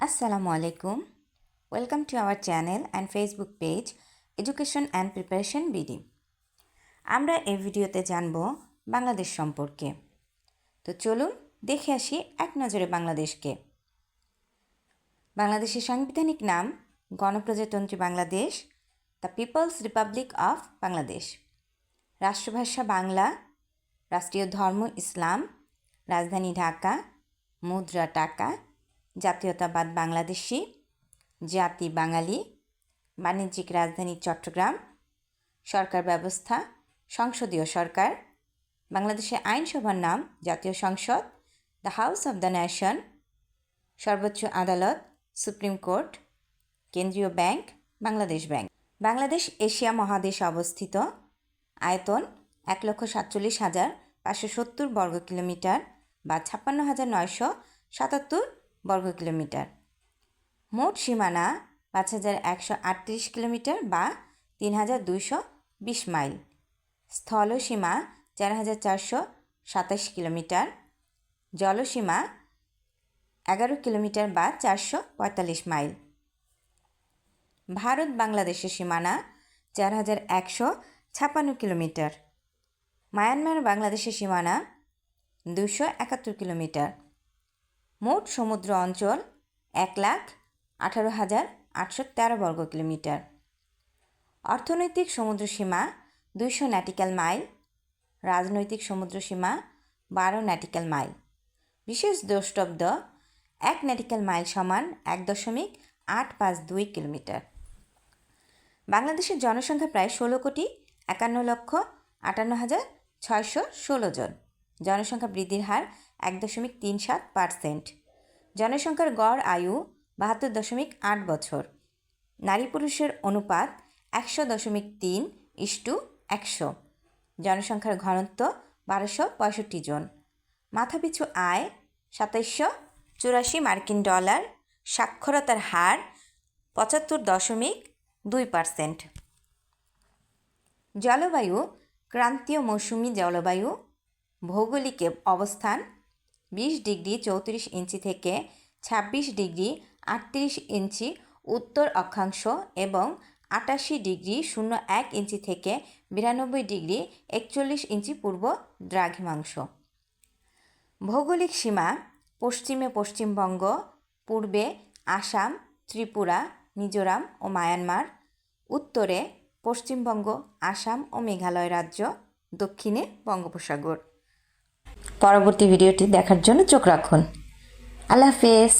Assalamu alaikum. Welcome to our channel and Facebook page, Education and Preparation BD. আমরা এই ভিডিওতে জানব বাংলাদেশ সম্পর্কে তো চলুন দেখে আসি এক নজরে বাংলাদেশকে বাংলাদেশের সাংবিধানিক নাম গণপ্রজাতন্ত্রী Bangladesh, the people's republic of Bangladesh রাষ্ট্রভাষা বাংলা, রাষ্ট্রীয় ধর্ম ইসলাম, রাজধানী ঢাকা, মুদ্রা টাকা জাতীয়তাবাদ বাংলাদেশি, জাতি বাঙালি, বাণিজ্যিক রাজধানী চট্টগ্রাম, সরকার ব্যবস্থা, সংসদীয় সরকার বাংলাদেশের আইনসভার নাম, জাতীয় সংসদ, the house of the nation সর্বোচ্চ আদালত, সুপ্রিম কোর্ট, কেন্দ্রীয় bank, Bangladesh bank. Bangladesh Asia মহাদেশে অবস্থিত। আয়তন এক লক্ষ সাতচল্লিশ হাজার পাঁচশো সত্তর বর্গ কিলোমিটার বা ছাপ্পান্ন হাজার নয়শো সাতাত্তর বর্গ কিলোমিটার। মোট সীমানা পাঁচ হাজার একশো আটত্রিশ কিলোমিটার বা তিন হাজার দুইশো বিশ মাইল। স্থলসীমা চার হাজার চারশো সাতাশ কিলোমিটার। জলসীমা এগারো কিলোমিটার বা চারশো পঁয়তাল্লিশ মাইল। ভারত বাংলাদেশের সীমানা চার হাজার একশো ছাপ্পান্ন কিলোমিটার। মায়ানমার বাংলাদেশের সীমানা দুশো একাত্তর কিলোমিটার। মোট সমুদ্র অঞ্চল এক লাখ আঠারো হাজার আটশো তেরো বর্গ কিলোমিটার। অর্থনৈতিক সমুদ্র সীমা দুইশো ন্যাটিক্যাল মাইল রাজনৈতিক সমুদ্র সীমা বারো ন্যাটিক্যাল মাইল বিশেষ দ্রষ্টব্য এক ন্যাটিক্যাল মাইল সমান এক দশমিক আট পাঁচ দুই কিলোমিটার। বাংলাদেশের জনসংখ্যা প্রায় ষোলো কোটি একান্ন লক্ষ আটান্ন হাজার ছয়শো ষোলো জন। জনসংখ্যা বৃদ্ধির হার এক দশমিক তিন সাত পার্সেন্ট। জনসংখ্যার গড় আয়ু বাহাত্তর দশমিক আট বছর। নারী পুরুষের অনুপাত একশো দশমিক তিন ইস্টু একশো। জনসংখ্যার ঘনত্ব বারোশো পঁয়ষট্টি জন। মাথাপিছু আয় সাতাইশশো চুরাশি মার্কিন ডলার। সাক্ষরতার হার পঁচাত্তর দশমিক দুই পার্সেন্ট। জলবায়ু, ক্রান্তীয় মৌসুমি জলবায়ু, ভৌগোলিক অবস্থান বিশ ডিগ্রি চৌত্রিশ ইঞ্চি থেকে ছাব্বিশ ডিগ্রি আটত্রিশ ইঞ্চি উত্তর অক্ষাংশ এবং আটাশি ডিগ্রি শূন্য এক ইঞ্চি থেকে বিরানব্বই ডিগ্রি একচল্লিশ ইঞ্চি পূর্ব দ্রাঘিমাংশ। ভৌগোলিক সীমা পশ্চিমে পশ্চিমবঙ্গ, পূর্বে আসাম, ত্রিপুরা, মিজোরাম ও মায়ানমার, উত্তরে পশ্চিমবঙ্গ, আসাম ও মেঘালয় রাজ্য, দক্ষিণে বঙ্গোপসাগর। পরবর্তী ভিডিওটি দেখার জন্য চোখ রাখুন। আল্লাহ হাফেজ।